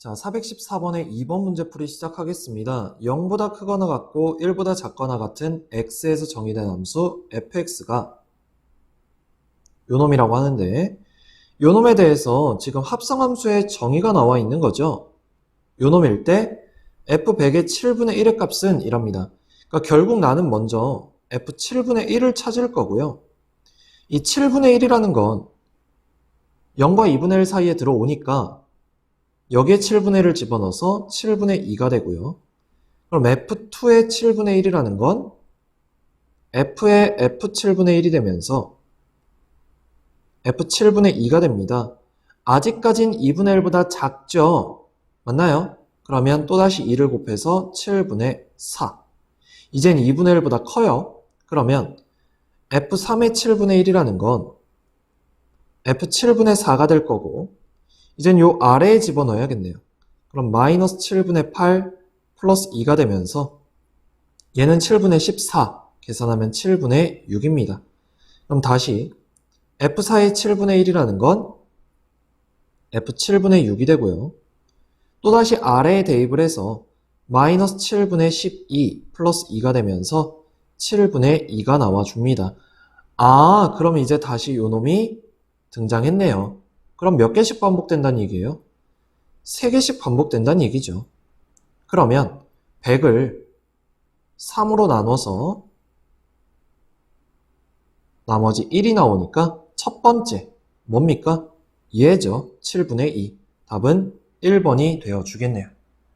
자, 414번의 2번 문제 풀이 시작하겠습니다. 0보다 크거나 같고 1보다 작거나 같은 x에서 정의된 함수 fx가 요놈이라고 하는데 요놈에 대해서 지금 합성함수의 정의가 나와 있는 거죠. 요놈일 때 f100의 7분의 1의 값은 이랍니다. 그러니까 결국 나는 먼저 f 7분의 1을 찾을 거고요. 이 7분의 1이라는 건 0과 2분의 1 사이에 들어오니까 여기에 7분의 1을 집어넣어서 7분의 2가 되고요. 그럼 F2의 7분의 1이라는 건 F의 F7분의 1이 되면서 F7분의 2가 됩니다. 아직까진 2분의 1보다 작죠? 맞나요? 그러면 또다시 2를 곱해서 7분의 4. 이젠 2분의 1보다 커요. 그러면 F3의 7분의 1이라는 건 F7분의 4가 될 거고 이젠 요 아래에 집어넣어야겠네요. 그럼 마이너스 7분의 8 플러스 2가 되면서 얘는 7분의 14 계산하면 7분의 6입니다. 그럼 다시 F4의 7분의 1이라는 건 F7분의 6이 되고요. 또다시 아래에 대입을 해서 마이너스 7분의 12 플러스 2가 되면서 7분의 2가 나와줍니다. 아, 그럼 이제 다시 요 놈이 등장했네요. 그럼 몇 개씩 반복된다는 얘기예요? 3개씩 반복된다는 얘기죠. 그러면 100을 3으로 나눠서 나머지 1이 나오니까 첫 번째 뭡니까? 얘죠. 7분의 2. 답은 1번이 되어 주겠네요.